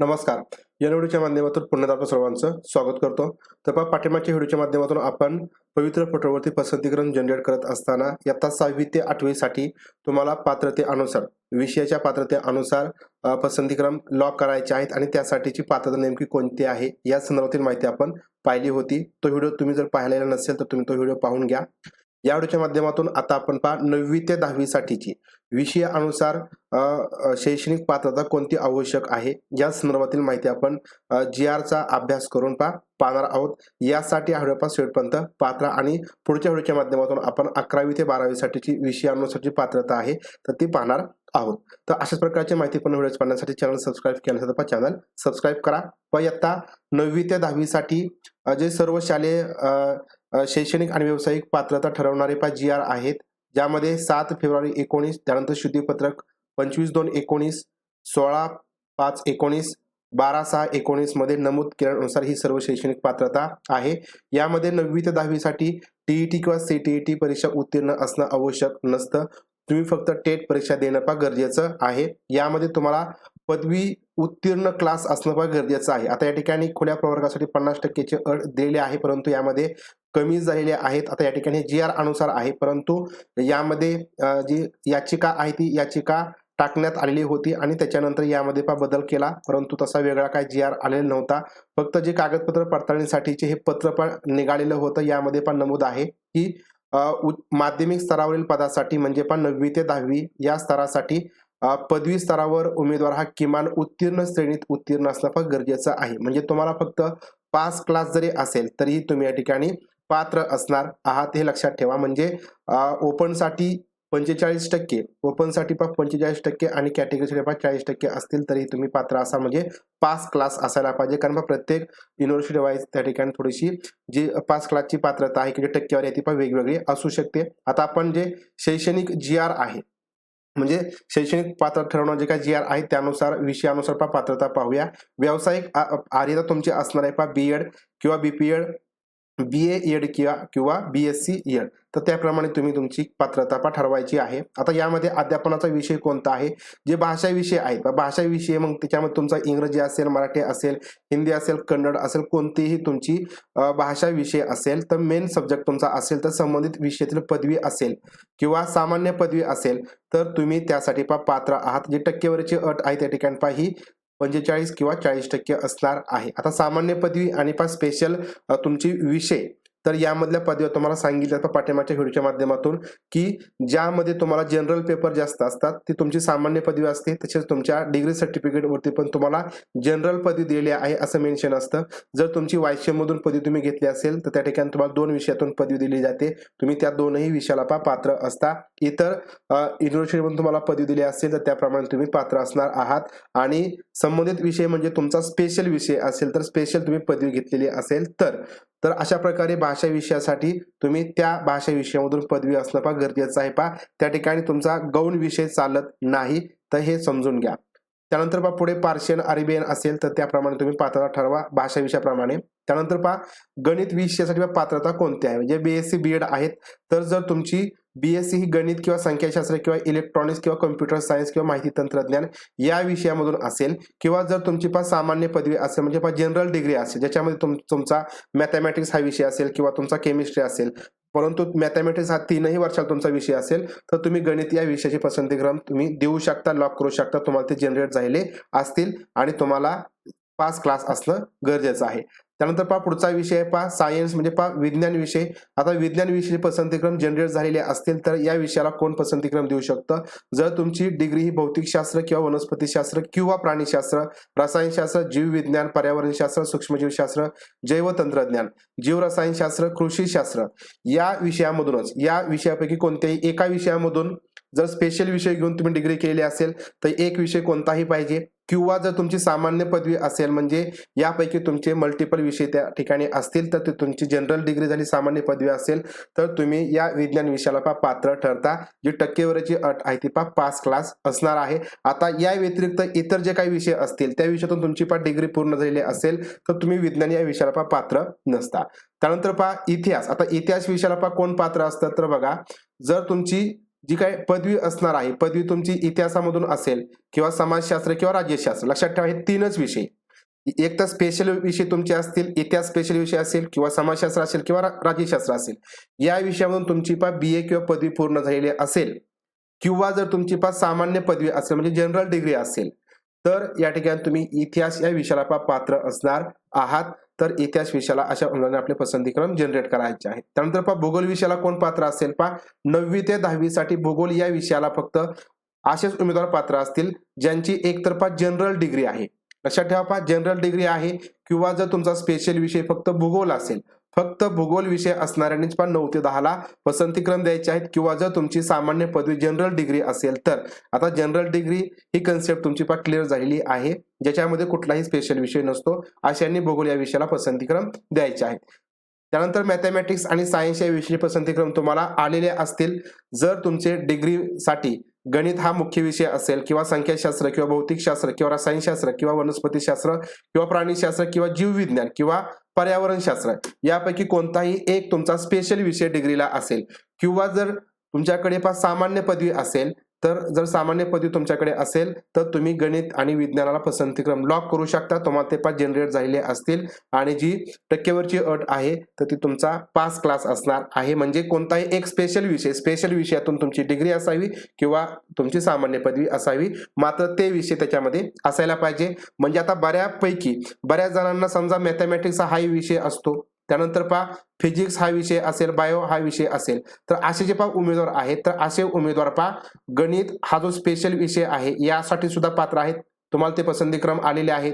नमस्कार. या व्हिडिओच्या माध्यमातून पुन्हा आपलं सर्वांचं स्वागत करतो. तर पहा पाठिंबाच्या व्हिडिओच्या माध्यमातून आपण पवित्र फोटोवरती पसंतीकरण जनरेट करत असताना इयत्ता सहावी ते आठवीसाठी तुम्हाला पात्रतेअनुसार विषयाच्या पात्रतेअनुसार पसंतीक्रम लॉक करायचे आहेत आणि त्यासाठीची पात्रता नेमकी कोणती आहे या संदर्भातील माहिती आपण पाहिली होती. तो व्हिडिओ तुम्ही जर पाहिलेला नसेल तर तुम्ही तो व्हिडिओ पाहून घ्या. या व्हिडिओच्या माध्यमातून आता आपण पहा नववी ते दहावीसाठीची विषयानुसार शैक्षणिक पात्रता कोणती आवश्यक आहे? या संदर्भातील माहिती आपण जी आरचा अभ्यास करून पा पाहणार आहोत. यासाठी हा व्हिडिओ शेवटपर्यंत पात्र आणि पुढच्या व्हिडिओच्या माध्यमातून आपण अकरावी ते बारावीसाठीची विषयानुसारची पात्रता आहे तर ती पाहणार आहोत. तर अशाच प्रकारची माहिती पण व्हिडिओ पाहण्यासाठी चॅनल सबस्क्राईब केल्यानंतर चॅनल सबस्क्राईब करा. व इयत्ता नववी ते दहावीसाठी जे सर्व शालेय शैक्षणिक आणि व्यावसायिक पात्रता ठरवणारे पा जी आर आहेत. ज्यामध्ये सात फेब्रुवारी एकोणीस त्यानंतर शुद्धीपत्रक पंचवीस दोन एकोणीस सोळा पाच एकोणीस बारा सहा एकोणीसमध्ये नमूद केल्यानुसार ही सर्व शैक्षणिक पात्रता आहे. यामध्ये नववी ते दहावीसाठी टीईटी किंवा सी टी ई टी परीक्षा उत्तीर्ण असणं आवश्यक नसतं. तुम्ही फक्त टेट परीक्षा देणं पा गरजेचं आहे. यामध्ये तुम्हाला पदवी उत्तीर्ण क्लास असणं पा गरजेचं आहे. आता या ठिकाणी खुल्या प्रवर्गासाठी पन्नास टक्केची अट दिलेली आहे. परंतु यामध्ये कमी झालेले आहेत. आता या ठिकाणी जी आर अनुसार आहे. परंतु यामध्ये जी याचिका आहे ती याचिका टाकण्यात आलेली होती आणि त्याच्यानंतर यामध्ये पा बदल केला. परंतु तसा वेगळा काय जी आर आलेला नव्हता. फक्त जे कागदपत्र पडताळणीसाठीचे हे पत्र पण निघालेलं होतं. यामध्ये पण नमूद आहे की माध्यमिक स्तरावरील पदासाठी म्हणजे पण नववी ते दहावी या स्तरासाठी पदवी स्तरावर उमेदवार हा किमान उत्तीर्ण श्रेणीत उत्तीर्ण असणं पण गरजेचं आहे. म्हणजे तुम्हाला फक्त पास क्लास जरी असेल तरीही तुम्ही या ठिकाणी पात्र असणार आहात हे लक्षात ठेवा. म्हणजे ओपनसाठी पंचेचाळीस टक्के ओपनसाठी पण पंचेचाळीस टक्के आणि कॅटेगरीसाठी पा चाळीस टक्के असतील तरी तुम्ही पात्र असा म्हणजे पास क्लास असायला पाहिजे. कारण पहा प्रत्येक युनिव्हर्सिटी वाईज त्या ठिकाणी थोडीशी जी पास क्लासची पात्रता आहे किंवा टक्केवारी आहे ती पण वेगवेगळी असू शकते. आता आपण जे शैक्षणिक जी आर आहे म्हणजे शैक्षणिक पात्र ठरवणं जे काय जी आर आहे त्यानुसार विषयानुसार पा पात्रता पाहूया. व्यावसायिक आर्यता तुमची असणार आहे पा बी एड किंवा B P Ed B A Ed किंवा किंवा बी एस सी एड तर त्याप्रमाणे तुम्ही तुमची पात्रता पा ठरवायची आहे. आता यामध्ये अध्यापनाचा विषय कोणता आहे? जे भाषा विषय आहेत भाषा विषय मग त्याच्यामध्ये तुमचा इंग्रजी असेल मराठी असेल हिंदी असेल कन्नड असेल कोणतीही तुमची भाषा विषय असेल तर मेन सब्जेक्ट तुमचा असेल तर संबंधित विषयातील पदवी असेल किंवा सामान्य पदवी असेल तर तुम्ही त्यासाठी पा पात्र आहात. जी टक्केवारीची अट आहे त्या ठिकाणी पा ही म्हणजे पंचेचाळीस किंवा चाळीस टक्के असणार आहे. आता सामान्य पदवी आणि पा स्पेशल तुमची विषय. तर यामधल्या पदव्या तुम्हाला सांगितल्या तर पाठिंबाच्या व्हिडिओच्या माध्यमातून की ज्यामध्ये तुम्हाला जनरल पेपर जास्त असतात ती तुमची सामान्य पदवी असते तसेच तुमच्या डिग्री सर्टिफिकेटवरती पण तुम्हाला जनरल पदवी दिलेली आहे असं मेन्शन असतं. जर तुमची वायशेमधून पदवी तुम्ही घेतली असेल तर त्या ठिकाणी तुम्हाला दोन विषयातून पदवी दिली जाते. तुम्ही त्या दोनही विषयाला पा पात्र असता. इतर युनिव्हर्सिटीमधून तुम्हाला पदवी दिली असेल तर त्याप्रमाणे तुम्ही पात्र असणार आहात. आणि संबंधित विषय म्हणजे तुमचा स्पेशल विषय असेल तर स्पेशल तुम्ही पदवी घेतलेली असेल. तर तर अशा प्रकारे भाषा विषयासाठी तुम्ही त्या भाषा विषयामधून पदवी असणं पा गरजेचं आहे पा त्या ठिकाणी तुमचा गौण विषय चालत नाही तर हे समजून घ्या. त्यानंतर पहा पुढे पार्शियन अरेबियन असेल तर त्याप्रमाणे तुम्ही पात्रता ठरवा भाषा विषयाप्रमाणे. त्यानंतर पहा गणित विषयासाठी पात्रता कोणती आहे? म्हणजे B S C B Ed आहेत तर जर तुमची बी एस सी ही गणित किंवा संख्याशास्त्र किंवा इलेक्ट्रॉनिक्स किंवा कम्प्युटर सायन्स किंवा माहिती तंत्रज्ञान या विषयामधून असेल किंवा जर तुमची पास सामान्य पदवी असेल म्हणजे पास जनरल डिग्री असेल ज्याच्यामध्ये तुम तुमचा मॅथमॅटिक्स हा विषय असेल किंवा तुमचा केमिस्ट्री असेल परंतु मॅथमॅटिक्स हा तीनही वर्षाला तुमचा विषय असेल तर तुम्ही गणित या विषयाची पसंतीक्रम तुम्ही देऊ शकता लॉक करू शकता तुम्हाला ते जनरेट झालेले असतील आणि तुम्हाला पास क्लास असणं गरजेचं आहे. त्यानंतर पहा पुढचा विषय पहा सायन्स म्हणजे पहा विज्ञान विषय. आता विज्ञान विषयी पसंतीक्रम जनरेट झालेले असतील तर या विषयाला कोण पसंतीक्रम देऊ शकतं? जर तुमची डिग्री ही भौतिकशास्त्र किंवा वनस्पतीशास्त्र किंवा प्राणीशास्त्र रसायनशास्त्र जीवविज्ञान पर्यावरणशास्त्र सूक्ष्मजीवशास्त्र जैवतंत्रज्ञान जीवरसायनशास्त्र कृषीशास्त्र या विषयामधूनच या विषयापैकी कोणत्याही एका विषयामधून जर स्पेशल विषय घेऊन तुम्ही डिग्री केलेली असेल तर एक विषय कोणताही पाहिजे. किंवा जर तुमची सामान्य पदवी असेल म्हणजे यापैकी तुमचे मल्टिपल विषय त्या ठिकाणी असतील तर ते तुमची जनरल डिग्री झाली सामान्य पदवी असेल तर तुम्ही या विज्ञान विषयाला पा पात्र ठरता. जी टक्केवारीची अट आहे ती पा पास क्लास असणार आहे. आता या व्यतिरिक्त इतर जे काही विषय असतील त्या विषयातून तुमची पा डिग्री पूर्ण झालेली असेल तर तुम्ही विज्ञान या विषयाला पा पात्र नसता. त्यानंतर पहा इतिहास. आता इतिहास विषयाला पा कोण पात्र असतं तर बघा जर तुमची जी काय पदवी असणार आहे पदवी तुमची इतिहासामधून असेल किंवा समाजशास्त्र किंवा राज्यशास्त्र लक्षात ठेवा हे तीनच विषय. एक तर स्पेशल विषय तुमचे असतील इतिहास स्पेशल विषय असेल किंवा समाजशास्त्र असेल किंवा राज्यशास्त्र असेल. या विषयामधून तुमची पा बी ए किंवा पदवी पूर्ण झालेली असेल. किंवा जर तुमची पास सामान्य पदवी असेल म्हणजे जनरल डिग्री असेल तर या ठिकाणी तुम्ही इतिहास या विषयाला पात्र असणार आहात. तर इतिहास विषयाला अशा मुलांना आपले पसंतीक्रम जनरेट करायचे आहेत त्यानंतर पहा भूगोल विषयाला कोण पात्र असेल? पहा नववी ते दहावी साठी भूगोल या विषयाला फक्त असेच उमेदवार पात्र असतील ज्यांची एकतर्फा जनरल डिग्री आहे. लक्षात ठेवा पहा जनरल डिग्री आहे किंवा जर तुमचा स्पेशल विषय फक्त भूगोल असेल फक्त भूगोल विषय असणाऱ्यांनीच पण नऊ ते दहाला पसंतीक्रम द्यायचे आहेत किंवा जर तुमची सामान्य पदवी जनरल डिग्री असेल तर. आता जनरल डिग्री ही कन्सेप्ट तुमची पण क्लिअर झालेली आहे. ज्याच्यामध्ये कुठलाही स्पेशल विषय नसतो. अशांनी भूगोल या विषयाला पसंतीक्रम द्यायचे आहेत. त्यानंतर मॅथमॅटिक्स आणि सायन्स या विषयी पसंतीक्रम तुम्हाला आलेले असतील. जर तुमचे डिग्रीसाठी गणित हा मुख्य विषय असेल किंवा संख्याशास्त्र किंवा भौतिकशास्त्र किंवा रसायनशास्त्र किंवा वनस्पतीशास्त्र किंवा प्राणीशास्त्र किंवा जीवविज्ञान किंवा पर्यावरणशास्त्र यापैकी कोणताही एक तुमचा स्पेशल विषय डिग्रीला असेल. किंवा जर तुमच्याकडे पास सामान्य पदवी असेल तर जर सामान्य पदवी तुमच्याकडे असेल तर तुम्ही गणित आणि विज्ञानाला पसंतीक्रम लॉक करू शकता. तुम्हाला ते पास जनरेट झालेले असतील आणि जी टक्केवरची अट आहे तर ती तुमचा पास क्लास असणार आहे. म्हणजे कोणताही एक स्पेशल विषय स्पेशल विषयातून तुमची डिग्री असावी किंवा तुमची सामान्य पदवी असावी मात्र ते विषय त्याच्यामध्ये असायला पाहिजे. म्हणजे आता बऱ्यापैकी बऱ्याच जणांना समजा मॅथमॅटिक्स हाही विषय असतो. त्यानंतर पहा फिजिक्स हा विषय असेल बायो हा विषय असेल. तर असे जे पहा उमेदवार आहेत तर असे उमेदवार पहा गणित हा जो स्पेशल विषय आहे यासाठी सुद्धा पात्र आहेत. तुम्हाला ते पसंतीक्रम आलेले आहेत.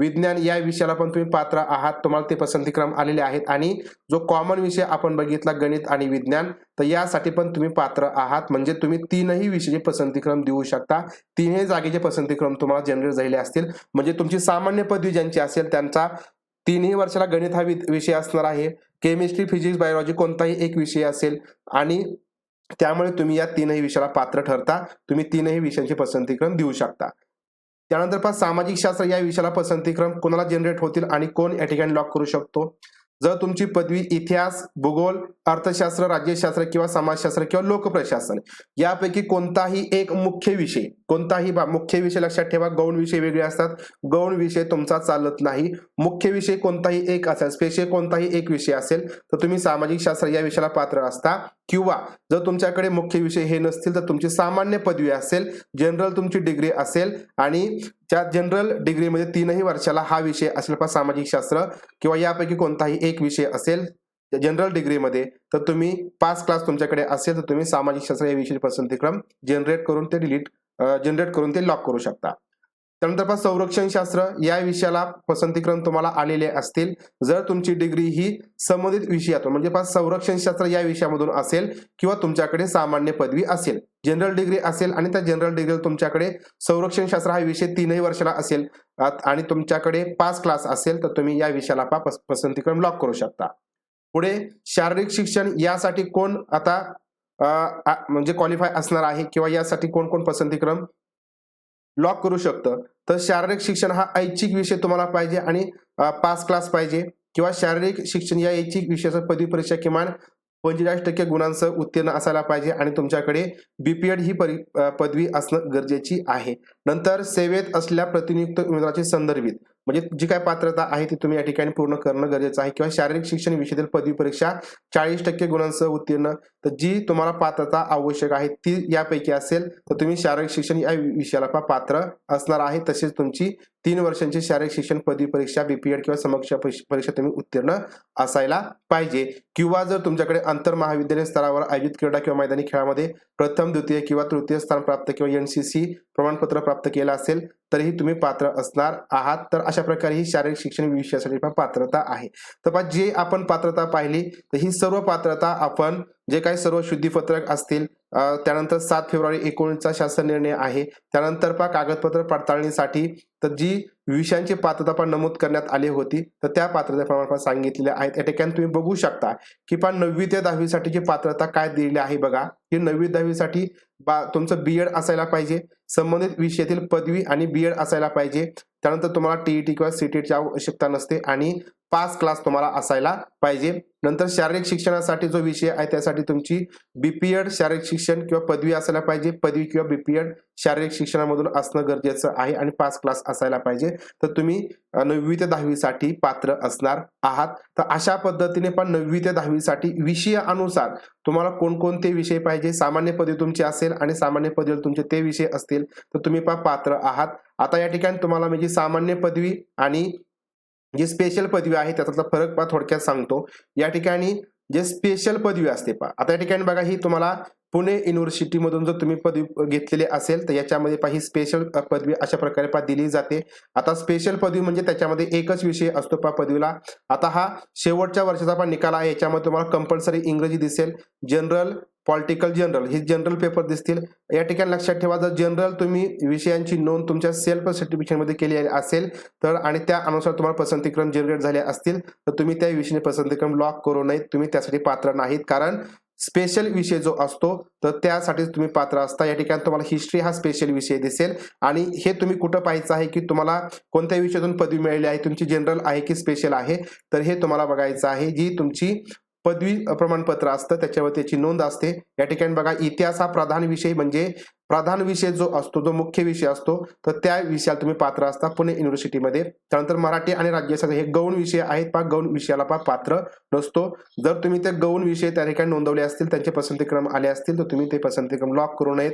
विज्ञान या विषयाला पण तुम्ही पात्र आहात तुम्हाला ते पसंतीक्रम आलेले आहेत. आणि जो कॉमन विषय आपण बघितला गणित आणि विज्ञान तर यासाठी पण तुम्ही पात्र आहात. म्हणजे तुम्ही तीनही विषयाचे पसंतीक्रम देऊ शकता. तीनही जागेचे पसंतीक्रम तुम्हाला जनरेट झालेले असतील. म्हणजे तुमची सामान्य पदवी ज्यांची असेल त्यांचा तीनही वर्षाला गणित हा विषय असणार आहे. केमिस्ट्री फिजिक्स बायोलॉजी कोणताही एक विषय असेल आणि त्यामुळे तुम्ही या तीनही विषयाला पात्र ठरता. तुम्ही तीनही विषयांचे पसंतीक्रम देऊ शकता. त्यानंतर पण सामाजिक शास्त्र या विषयाला पसंतीक्रम कोणाला जनरेट होतील आणि कोण या ठिकाणी लॉक करू शकतो? जर तुमची पदवी इतिहास भूगोल अर्थशास्त्र राज्यशास्त्र किंवा समाजशास्त्र किंवा लोकप्रशासन यापैकी कोणताही एक मुख्य विषय कोणताही बा मुख्य विषय लक्षात ठेवा. गौण विषय वेगळे असतात. गौण विषय तुमचा चालत नाही. मुख्य विषय कोणताही एक असेल स्पेशल कोणताही एक विषय असेल तर तुम्ही सामाजिक शास्त्र या विषयाला पात्र असता. किंवा जर तुमच्याकडे मुख्य विषय हे नसतील तर तुमची सामान्य पदवी असेल जनरल तुमची डिग्री असेल आणि त्या जनरल डिग्रीमध्ये तीनही वर्षाला हा विषय असेल पा सामाजिक शास्त्र किंवा यापैकी कोणताही एक विषय असेल जनरल डिग्रीमध्ये तर तुम्ही पाच क्लास तुमच्याकडे असेल तर तुम्ही सामाजिक शास्त्र या विषयाचे पसंतीक्रम जनरेट करून ते डिलीट जनरेट करून ते लॉक करू शकता. त्यानंतर पहा संरक्षण शास्त्र या विषयाला पसंतीक्रम तुम्हाला आलेले असतील. जर तुमची डिग्री ही संबंधित विषयातून म्हणजे पहा संरक्षण शास्त्र या विषयामधून असेल किंवा तुमच्याकडे सामान्य पदवी असेल जनरल डिग्री असेल आणि त्या जनरल डिग्री तुमच्याकडे संरक्षण शास्त्र हा विषय तीनही वर्षाला असेल आणि तुमच्याकडे पाच क्लास असेल तर तुम्ही या विषयाला पा पसंतीक्रम लॉक करू शकता. पुढे शारीरिक शिक्षण यासाठी कोण आता म्हणजे क्वालिफाय असणार आहे किंवा यासाठी कोण कोण पसंतीक्रम लॉक करू शकतं. तर शारीरिक शिक्षण हा ऐच्छिक विषय तुम्हाला पाहिजे आणि पास पाच क्लास पाहिजे किंवा शारीरिक शिक्षण या ऐच्छिक विषयाचा पदवी परीक्षा किमान पंचेचाळीस टक्के गुणांसह उत्तीर्ण असायला पाहिजे आणि तुमच्याकडे बीपीएड ही परी पदवी असणं गरजेची आहे. नंतर सेवेत असलेल्या प्रतिनियुक्त उमेदवाराची संदर्भित म्हणजे जी काय पात्रता आहे ती तुम्ही या ठिकाणी पूर्ण करणं गरजेचं आहे किंवा शारीरिक शिक्षण विषयातील पदवी परीक्षा चाळीस टक्के गुणांसह उत्तीर्ण तर जी तुम्हाला पात्रता आवश्यक आहे ती यापैकी असेल तर तुम्ही शारीरिक शिक्षण या विषयाला पात्र असणार आहे. तसेच तुमची तीन वर्षांची शारीरिक शिक्षण पदवी परीक्षा बीपीएड किंवा समक्ष परीक्षा तुम्ही उत्तीर्ण असायला पाहिजे. किंवा जर तुमच्याकडे आंतर महाविद्यालय स्तरावर आयोजित क्रीडा किंवा मैदानी खेळामध्ये प्रथम द्वितीय किंवा तृतीय स्थान प्राप्त किंवा एनसीसी प्रमाणपत्र प्राप्त केलं असेल तरीही तुम्ही पात्र असणार आहात. तर अशा प्रकारे ही शारीरिक शिक्षण विषयासाठी पात्रता आहे. तर जे आपण पात्रता पाहिली तर ही सर्व पात्रता आपण जे काही सर्व शुद्धीपत्रक असतील त्यानंतर सात फेब्रुवारी एकोणीसचा शासन निर्णय आहे. त्यानंतर पहा कागदपत्र पडताळणीसाठी तर जी विषयांची पात्रता पण नमूद करण्यात आली होती तर त्या पात्रते प्रमाणात सांगितलेल्या आहेत. या ठिकाणी तुम्ही बघू शकता की पण नववी ते दहावीसाठीची पात्रता काय दिलेली आहे बघा की नववी दहावीसाठी बा तुमचं बी एड असायला पाहिजे संबंधित विषयातील पदवी आणि बी एड असायला पाहिजे. त्यानंतर तुम्हाला टीईटी किंवा सीटीटची आवश्यकता नसते आणि पाच क्लास तुम्हाला असायला पाहिजे. नंतर शारीरिक शिक्षणासाठी जो विषय आहे त्यासाठी तुमची बीपीएड शारीरिक शिक्षण किंवा पदवी असायला पाहिजे. पदवी किंवा बीपीएड शारीरिक शिक्षणामधून असणं गरजेचं आहे आणि पाच क्लास असायला पाहिजे. तर तुम्ही नववी ते दहावीसाठी पात्र असणार आहात. तर अशा पद्धतीने पण नववी ते दहावीसाठी विषयानुसार तुम्हाला कोणकोणते विषय पाहिजे सामान्य पदवी तुमची असेल आणि सामान्य पदवीवर तुमचे ते विषय असतील तर तुम्ही पात्र आहात. आता या ठिकाणी तुम्हाला म्हणजे सामान्य पदवी आणि जी स्पेशल पदवी आहे त्याचा फरक पा थोडक्यात सांगतो. या ठिकाणी जे स्पेशल पदवी असते पा आता या ठिकाणी बघा ही तुम्हाला पुणे युनिव्हर्सिटीमधून जर तुम्ही पदवी घेतलेली असेल तर याच्यामध्ये पा ही स्पेशल पदवी अशा प्रकारे पा दिली जाते. आता स्पेशल पदवी म्हणजे त्याच्यामध्ये एकच विषय असतो पा पदवीला. आता हा शेवटच्या वर्षाचा पण निकाल आहे. याच्यामध्ये तुम्हाला कंपल्सरी इंग्रजी दिसेल. जनरल पॉलिटिकल जनरल हे जनरल पेपर दिसतील. या ठिकाणी लक्षात ठेवा जर जनरल तुम्ही विषयांची नोंद तुमच्या सेल्फ सर्टिफिकेशनमध्ये केली असेल तर आणि त्या अनुसार तुम्हाला पसंतीक्रम जनरेट झाले असतील तर तुम्ही त्या विषयाने पसंतीक्रम लॉक करू नयेत. तुम्ही त्यासाठी पात्र नाहीत. कारण स्पेशल विषय जो असतो तर त्यासाठी तुम्ही पात्र असता. या ठिकाणी तुम्हाला हिस्ट्री हा स्पेशल विषय दिसेल. आणि हे तुम्ही कुठं पाहायचं आहे की तुम्हाला कोणत्या विषयातून पदवी मिळाली आहे तुमची जनरल आहे की स्पेशल आहे तर हे तुम्हाला बघायचं आहे जी तुमची पदवी प्रमाणपत्र असतं त्याच्यावर त्याची नोंद असते. या ठिकाणी बघा इतिहास हा प्रधान विषय म्हणजे प्रधान विषय जो असतो जो मुख्य विषय असतो तर त्या विषयाला तुम्ही पात्र असता पुणे युनिव्हर्सिटीमध्ये त्यानंतर मराठी आणि राज्यशास्त्र हे गौण विषय आहेत पा गौण विषयाला पा पात्र नसतो. जर तुम्ही ते गौण विषय त्या ठिकाणी नोंदवले असतील त्यांचे पसंतीक्रम आले असतील तर तुम्ही ते पसंतीक्रम लॉक करू नयेत.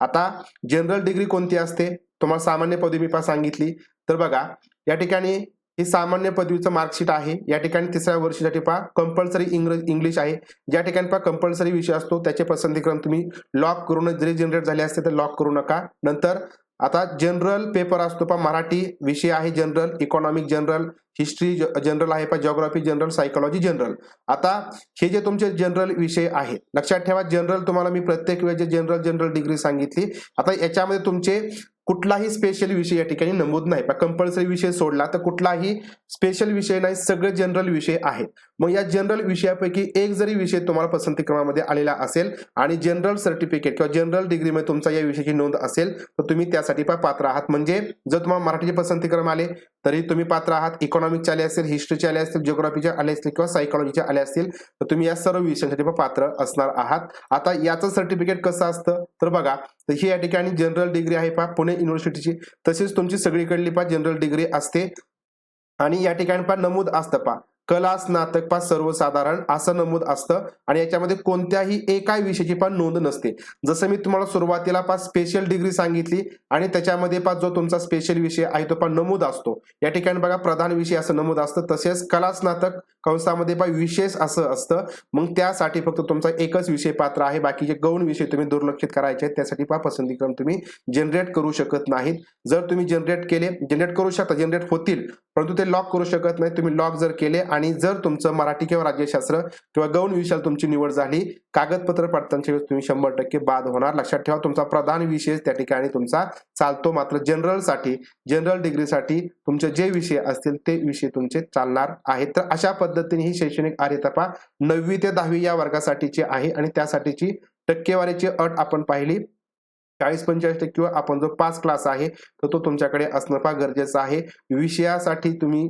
आता जनरल डिग्री कोणती असते? तुम्हाला सामान्य पदवी मी पा सांगितली. तर बघा या ठिकाणी ही सामान्य पदवीचं मार्कशीट आहे. या ठिकाणी तिसऱ्या वर्षीसाठी पहा कंपल्सरी इंग्रज इंग्लिश आहे. ज्या ठिकाणी पहा कंपल्सरी विषय असतो. त्याचे पसंतीक्रम तुम्ही लॉक करून जरी जनरेट झाले असते तर लॉक करू नका. नंतर आता जनरल पेपर असतो पहा मराठी विषय आहे general economic general history general आहे पहा जॉग्राफी जनरल सायकोलॉजी जनरल आता हे जे तुमचे जनरल विषय आहेत लक्षात ठेवा जनरल तुम्हाला मी प्रत्येक वेळेस जे जनरल जनरल डिग्री सांगितली आता याच्यामध्ये तुमचे कुठलाही स्पेशल विषय या ठिकाणी नमूद नाही. कंपल्सरी विषय सोडला तर कुठलाही स्पेशल विषय नाही सगळे जनरल विषय आहेत मग या जनरल विषयापैकी एक जरी विषय तुम्हाला पसंती क्रमामध्ये आलेला असेल आणि जनरल सर्टिफिकेट किंवा जनरल डिग्रीमध्ये तुमचा या विषयाची नोंद असेल तर तुम्ही त्यासाठी पण पात्र आहात. म्हणजे जर तुम्हाला मराठीचे पसंती क्रम आले तरी तुम्ही पात्र आहात. इकॉनॉमिकचे आले असेल हिस्ट्रीचे आले असतील जिओग्राफीचे आले असतील किंवा सायकॉलॉजीचे आले असतील तर तुम्ही या सर्व विषयांसाठी पण पात्र असणार आहात. आता याचं सर्टिफिकेट कसं असतं? तर बघा तर ही या ठिकाणी जनरल डिग्री आहे पा पुणे युनिव्हर्सिटीची तसेच तुमची सगळीकडली पा जनरल डिग्री असते. आणि या ठिकाणी पा नमूद असतं पा कला स्नातक पा सर्वसाधारण असं नमूद असतं. आणि याच्यामध्ये कोणत्याही एका विषयाची पण नोंद नसते. जसं मी तुम्हाला सुरुवातीला पा स्पेशल डिग्री सांगितली. आणि त्याच्यामध्ये पा जो तुमचा स्पेशल विषय आहे तो पण नमूद असतो. या ठिकाणी बघा प्रधान विषय असं नमूद असतं. तसेच कला स्नातक कंसामध्ये पा विशेष असं असतं. मग त्यासाठी फक्त तुमचा एकच विषय पात्र आहे. बाकीचे गौण विषय तुम्ही दुर्लक्षित करायचे आहेत त्यासाठी पा पसंतीक्रम तुम्ही जनरेट करू शकत नाहीत. जर तुम्ही जनरेट केले जनरेट करू शकता जनरेट होतील परंतु ते लॉक करू शकत नाही तुम्ही लॉक जर केले आणि जर तुमचं मराठी किंवा राज्यशास्त्र किंवा गौण विषयाला तुमची निवड झाली कागदपत्र पाठतांच्या वेळेस तुम्ही शंभर टक्के बाद होणार. लक्षात ठेवा तुमचा प्रधान विषय त्या ठिकाणी तुमचा चालतो. मात्र जनरलसाठी जनरल डिग्रीसाठी तुमचे जे विषय असतील ते विषय तुमचे चालणार आहेत. तर अशा पद्धतीने ही शैक्षणिक आर्यतपा नववी ते दहावी या वर्गासाठीची आहे आणि त्यासाठीची टक्केवारीची अट आपण पाहिली. चाळीस पंचेचाळीस टक्के आपण जो पाच क्लास आहे तर तो तुमच्याकडे असणं फार गरजेचं आहे. विषयासाठी तुम्ही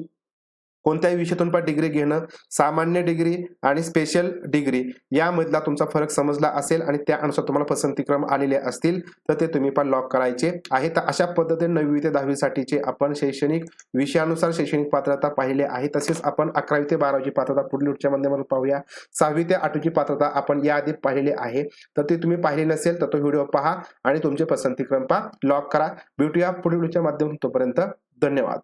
कोणत्याही विषयातून पण डिग्री घेणं सामान्य डिग्री आणि स्पेशल डिग्री यामधला तुमचा फरक समजला असेल आणि त्यानुसार तुम्हाला पसंतीक्रम आलेले असतील तर ते तुम्ही पण लॉक करायचे आहे. तर अशा पद्धतीने नववी ते दहावीसाठीचे आपण शैक्षणिक विषयानुसार शैक्षणिक पात्रता पाहिले आहे. तसेच आपण अकरावी ते बारावीची पात्रता पुढील उच्च माध्यमातून पाहूया. सहावी ते आठवीची पात्रता आपण याआधी पाहिलेली आहे. तर ते तुम्ही पाहिले नसेल तर तो व्हिडिओ पहा आणि तुमचे पसंतीक्रम पहा. लॉक करा. भेटूया पुढील उच्च माध्यमातून तोपर्यंत धन्यवाद.